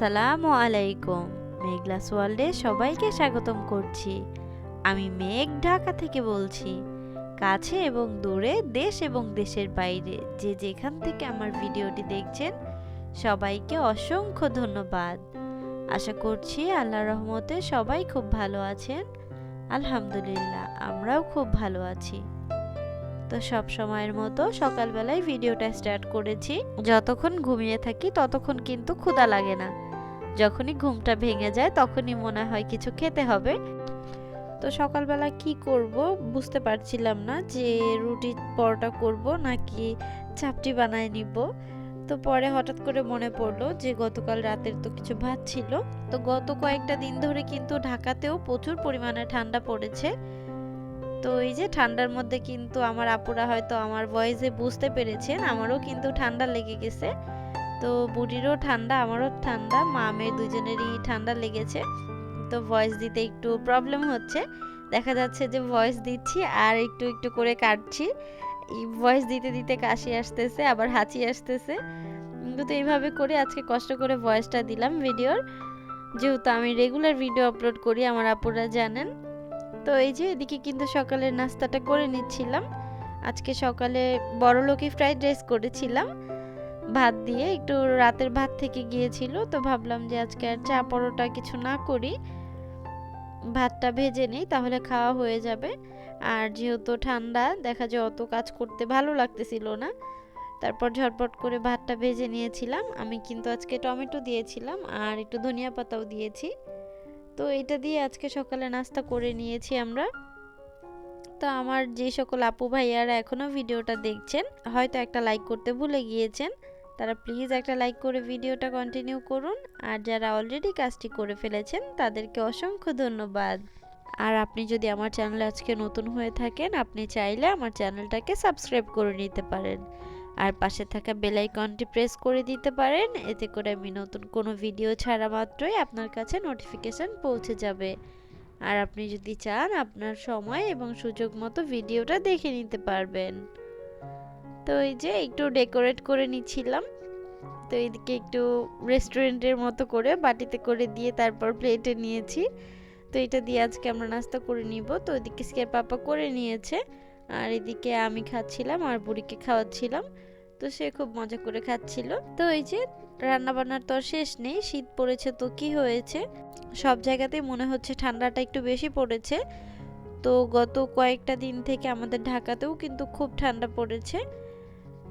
আসসালামু আলাইকুম। মেঘলাস ওয়ার্ল্ডে সবাইকে স্বাগতম করছি। আমি মেঘ ঢাকা থেকে বলছি। কাছে এবং দূরে দেশ এবং দেশের বাইরে যে যেখান থেকে আমার ভিডিওটি দেখছেন, সবাইকে অসংখ্য ধন্যবাদ। আশা করছি আল্লাহ রহমতে সবাই খুব ভালো আছেন। আলহামদুলিল্লাহ, আমরাও খুব ভালো আছি। তো সব সময়ের মতো সকালবেলায় ভিডিওটা স্টার্ট করেছি। যতক্ষণ ঘুমিয়ে থাকি, ততক্ষণ কিন্তু ক্ষুধা লাগে না। যখনই ঘুমটা ভেঙে যায় তখনই মনে হয় কিছু খেতে হবে। তো সকালবেলা কি করব বুঝতে পারছিলাম না যে রুটি পরোটা করব নাকি চাপটি বানায় নিব। তো পরে হঠাৎ করে মনে পড়ল যে গতকাল রাতের তো কিছু ভাত ছিল। তো গত কয়েকটা দিন ধরে কিন্তু ঢাকাতেও প্রচুর পরিমাণে ঠান্ডা পড়েছে। তো এই যে ঠান্ডার মধ্যে কিন্তু আমার আপুরা হয়তো আমার ভয়েসে বুঝতে পেরেছেন, আমারও কিন্তু ঠান্ডা লেগে গেছে। তো বুড়িরও ঠান্ডা, আমারও ঠান্ডা, মা মামের দুজনেরই ঠান্ডা লেগেছে। তো ভয়েস দিতে একটু প্রবলেম হচ্ছে। দেখা যাচ্ছে যে ভয়েস দিচ্ছি আর একটু একটু করে কাটছি। ভয়েস দিতে দিতে কাশি আসতেছে, আবার হাঁচি আসতেছে। কিন্তু এইভাবে করে আজকে কষ্ট করে ভয়েসটা দিলাম ভিডিওর যেহেতু আমি রেগুলার ভিডিও আপলোড করি, আমার আপুরা জানেন। তো এই যে এদিকে কিন্তু সকালের নাস্তাটা করে নিচ্ছিলাম। আজকে সকালে বড় লোকে ফ্রাইড রাইস করেছিলাম। ভাত দিয়ে একটু রাতের ভাত থেকে গিয়েছিল, তো ভাবলাম যে আজকে আর চা পরোটা কিছু না করি, ভাতটা ভেজে নেই, তাহলে খাওয়া হয়ে যাবে। আর যেহেতু ঠান্ডা, দেখা যায় অত কাজ করতে ভালো লাগতেছিল না। তারপর ঝটপট করে ভাতটা ভেজে নিয়েছিলাম। আমি কিন্তু আজকে টমেটো দিয়েছিলাম আর একটু ধনিয়া পাতাও দিয়েছি। তো এটা দিয়ে আজকে সকালে নাস্তা করে নিয়েছি আমরা। তো আমার যে সকল আপু ভাইয়ারা এখনও ভিডিওটা দেখছেন, হয়তো একটা লাইক করতে ভুলে গিয়েছেন। তারা প্লিজ একটা লাইক করে ভিডিওটা কন্টিনিউ করুন। আর যারা অলরেডি কাজটি করে ফেলেছেন, তাদেরকে অসংখ্য ধন্যবাদ। আর আপনি যদি আমার চ্যানেলে আজকে নতুন হয়ে থাকেন, আপনি চাইলে আমার চ্যানেলটাকে সাবস্ক্রাইব করে নিতে পারেন। আর পাশে থাকা বেল আইকনটি প্রেস করে দিতে পারেন, এতে করে আমি নতুন কোনো ভিডিও ছাড়া মাত্রই আপনার কাছে নোটিফিকেশন পৌঁছে যাবে। আর আপনি যদি চান, আপনার সময় এবং সুযোগ মতো ভিডিওটা দেখে নিতে পারবেন। তো এই যে একটু ডেকোরেট করে নিচ্ছিলাম। তো এদিকে একটু রেস্টুরেন্টের মতো করে বাটিতে করে দিয়ে তারপর প্লেটে নিয়েছি। তো এটা দিয়ে আজকে আমরা নাস্তা করে নিব। তো এদিকে স্কের পাপা করে নিয়েছে। আর এদিকে আমি খাচ্ছিলাম আর বুড়িকে খাওয়াচ্ছিলাম। তো সে খুব মজা করে খাচ্ছিল। তো এই যে রান্না বান্নার তো শেষ নেই, শীত পড়েছে তো কি হয়েছে? সব জায়গাতেই মনে হচ্ছে ঠান্ডাটা একটু বেশি পড়েছে। তো গত কয়েকটা দিন থেকে আমাদের ঢাকাতেও কিন্তু খুব ঠান্ডা পড়েছে।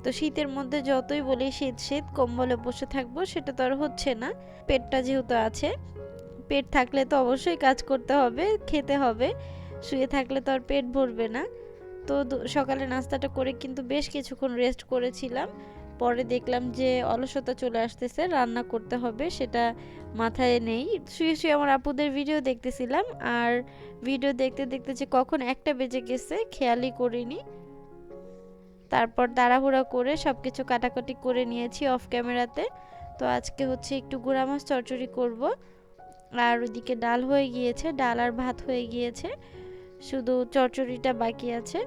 তো শীতের মধ্যে যতই বলি শীত শীত, কম্বলে বসে থাকব, সেটা তো আর হচ্ছে না। পেটটা যেহেতু আছে, পেট থাকলে তো অবশ্যই কাজ করতে হবে, খেতে হবে। শুয়ে থাকলে তো আর পেট ভরবে না। তো সকালে নাস্তাটা করে কিন্তু বেশ কিছুক্ষণ রেস্ট করেছিলাম। পরে দেখলাম যে অলসতা চলে আসতেছে, রান্না করতে হবে, সেটা মাথায় নেই। শুয়ে শুয়ে আমার আপুদের ভিডিও দেখতেছিলাম, আর ভিডিও দেখতে দেখতে যে কখন একটা বেজে গেছে, খেয়ালই করিনি। তারপর তাড়াহুড়া করে সব কিছু কাটাকাটি করে নিয়েছি অফ ক্যামেরাতে তো আজকে হচ্ছে একটু গুঁড়া মাছ চচ্চড়ি করব। আর ওইদিকে ডাল হয়ে গিয়েছে, ডাল আর ভাত হয়ে গিয়েছে। শুধু চচ্চড়িটা বাকি আছে।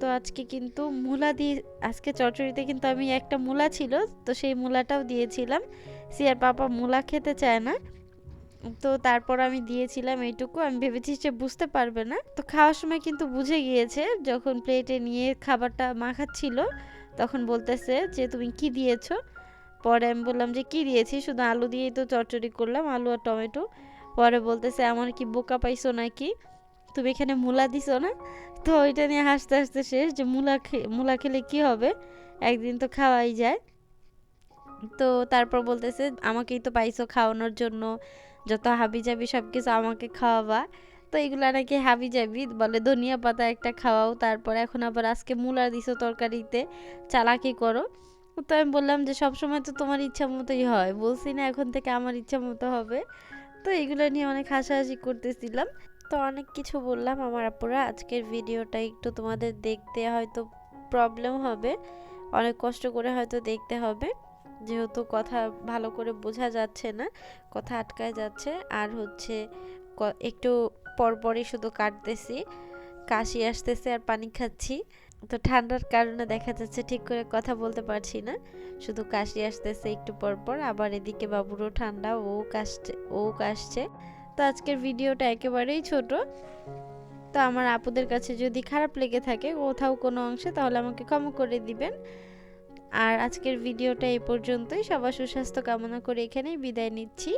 তো আজকে কিন্তু মূলা দিয়ে, আজকে চচ্চড়িতে কিন্তু আমি একটা মূলা ছিল, তো সেই মূলাটাও দিয়েছিলাম। সিয়ার পাপা মূলা খেতে চায় না। তো তারপর আমি দিয়েছিলাম এইটুকু। আমি ভেবেছি সে বুঝতে পারবে না। তো খাওয়ার সময় কিন্তু বুঝে গিয়েছে, যখন প্লেটে নিয়ে খাবারটা মাখাচ্ছিল তখন বলতেছে যে, তুমি কি দিয়েছ? পরে আমি বললাম যে, কি দিয়েছি? শুধু আলু দিয়েই তো চচ্চড়ি করলাম, আলু আর টমেটো। পরে বলতেছে, আমার কি বোকা পাইছো নাকি? তুমি এখানে মূলা দিছো না? তো ওইটা নিয়ে হাসতে হাসতে শেষ, যে মূলা খে, মূলা খেলে কি হবে? একদিন তো খাওয়াই যায়। তো তারপর বলতেছে, আমাকেই তো পাইছো খাওয়ানোর জন্য। যত হাবি যাবি সব কিছু আমাকে খাওয়াবা। তো এগুলা নাকি হাবি যাবি বলে ধনিয়া পাতা একটা খাওয়াও, তারপর এখন আবার আজকে মূলা দিছো তরকারিতে, চালাকি করো। তো আমি বললাম যে সব সময় তো তোমার ইচ্ছা মতোই হয়, বলছি না এখন থেকে আমার ইচ্ছা মতো হবে। তো এগুলো নিয়ে অনেক হাসাহাসি করতেছিলাম। তো অনেক কিছু বললাম আমার আপুরা, আজকের ভিডিওটা একটু তোমাদের দেখতে হয়তো প্রবলেম হবে, অনেক কষ্ট করে হয়তো দেখতে হবে। যেহেতু কথা ভালো করে বোঝা যাচ্ছে না, কথা আটকায় যাচ্ছে। আর হচ্ছে একটু পরপরই শুধু কাটতেছি, কাশি আসতেছে আর পানি খাচ্ছি। তো ঠান্ডার কারণে দেখা যাচ্ছে ঠিক করে কথা বলতে পারছি না। শুধু কাশি আসতেছে একটু পর পর আবার এদিকে বাবুরও ঠান্ডা, ও কাশছে ও কাশছে। তো আজকের ভিডিওটা একেবারেই ছোট। তো আমার আপুদের কাছে যদি খারাপ লেগে থাকে কোথাও কোনো অংশে, তাহলে আমাকে ক্ষমা করে দিবেন। আর আজকের ভিডিওটা এ পর্যন্তই। সবার সুস্বাস্থ্য কামনা করে এখানেই বিদায় নিচ্ছি।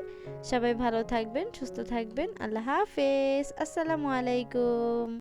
সবাই ভালো থাকবেন, সুস্থ থাকবেন। আল্লাহ হাফেজ। আসসালামু আলাইকুম।